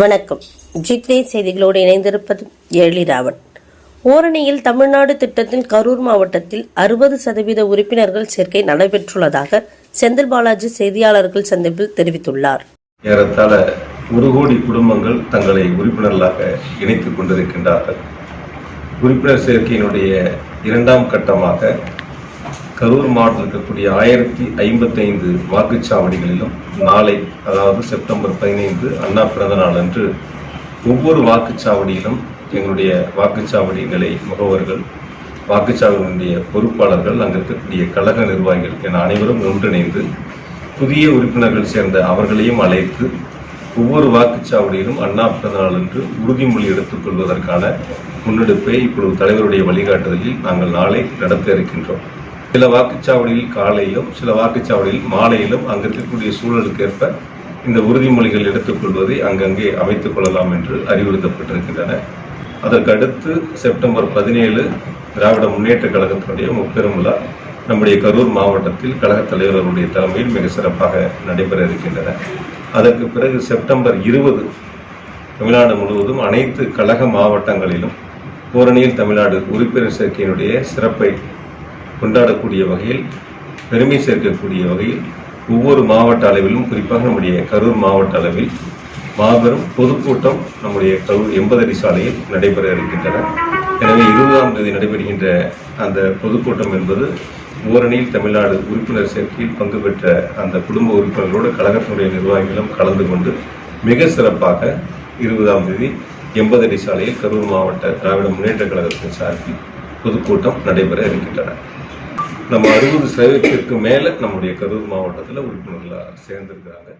வணக்கம். ஜித்ரே செய்திகளோடு இணைந்திருப்பது எழிராவன் ஓரணியில் தமிழ்நாடு திட்டத்தின் கரூர் மாவட்டத்தில் அறுபது சதவீத உறுப்பினர்கள் சேர்க்கை நடைபெற்றுள்ளதாக செந்தில் பாலாஜி செய்தியாளர்கள் சந்திப்பில் தெரிவித்துள்ளார். ஏறத்தாழ ஒரு கோடி குடும்பங்கள் தங்களை உறுப்பினர்களாக இணைத்துக் கொண்டிருக்கின்றார்கள். உறுப்பினர் சேர்க்கையினுடைய இரண்டாம் கட்டமாக கரூர் மாவட்டத்தில் இருக்கக்கூடிய ஆயிரத்தி ஐம்பத்தைந்து வாக்குச்சாவடிகளிலும் நாளை அதாவது செப்டம்பர் பதினைந்து அண்ணா பிறந்த நாள் அன்று ஒவ்வொரு வாக்குச்சாவடியிலும் எங்களுடைய வாக்குச்சாவடி நிலை முகவர்கள் வாக்குச்சாவடியினுடைய பொறுப்பாளர்கள் அங்கு இருக்கக்கூடிய கழக நிர்வாகிகள் என அனைவரும் ஒன்றிணைந்து புதிய உறுப்பினர்கள் சேர்ந்த அவர்களையும் அழைத்து ஒவ்வொரு வாக்குச்சாவடியிலும் அண்ணா பிறந்த நாள் அன்று உறுதிமொழி எடுத்துக் கொள்வதற்கான முன்னெடுப்பை இப்பொழுது தலைவருடைய வழிகாட்டுதலில் நாங்கள் நாளை நடத்த இருக்கின்றோம். சில வாக்குச்சாவடியில் காலையிலும் சில வாக்குச்சாவடியில் மாலையிலும் அங்கு இருக்கக்கூடிய சூழலுக்கு ஏற்ப இந்த உறுதிமொழிகள் எடுத்துக்கொள்வதை அங்கங்கே அமைத்துக் கொள்ளலாம் என்று அறிவுறுத்தப்பட்டிருக்கின்றன. அதற்கடுத்து செப்டம்பர் பதினேழு திராவிட முன்னேற்ற கழகத்தினுடைய முப்பெரும் விழா நம்முடைய கரூர் மாவட்டத்தில் கழகத் தலைவர்களுடைய தலைமையில் மிக சிறப்பாக நடைபெற இருக்கின்றன. அதற்கு பிறகு செப்டம்பர் இருபது தமிழ்நாடு முழுவதும் அனைத்து கழக மாவட்டங்களிலும் ஓரணியில் தமிழ்நாடு உறுப்பினர் சேர்க்கையினுடைய சிறப்பை கொண்டாடக்கூடிய வகையில் பெருமை சேர்க்கக்கூடிய வகையில் ஒவ்வொரு மாவட்ட அளவிலும் குறிப்பாக நம்முடைய கரூர் மாவட்ட அளவில் மாபெரும் பொதுக்கூட்டம் நம்முடைய கரூர் எண்பதடி சாலையில் நடைபெற இருக்கின்றன. எனவே இருபதாம் தேதி நடைபெறுகின்ற அந்த பொதுக்கூட்டம் என்பது ஓரணியில் தமிழ்நாடு உறுப்பினர் சேர்க்கையில் பங்கு பெற்ற அந்த குடும்ப உறுப்பினர்களோடு கழகத்தினுடைய நிர்வாகிகளும் கலந்து கொண்டு மிக சிறப்பாக இருபதாம் தேதி எண்பதடி சாலையில் கரூர் மாவட்ட திராவிட முன்னேற்ற கழகத்தின் சார்பில் பொதுக்கூட்டம் நடைபெற இருக்கின்றன. நம்ம அறுபது சதவீதத்திற்கு மேலே நம்முடைய கரூர் மாவட்டத்தில் உறுப்பினர்களாக சேர்ந்திருக்கிறாங்க.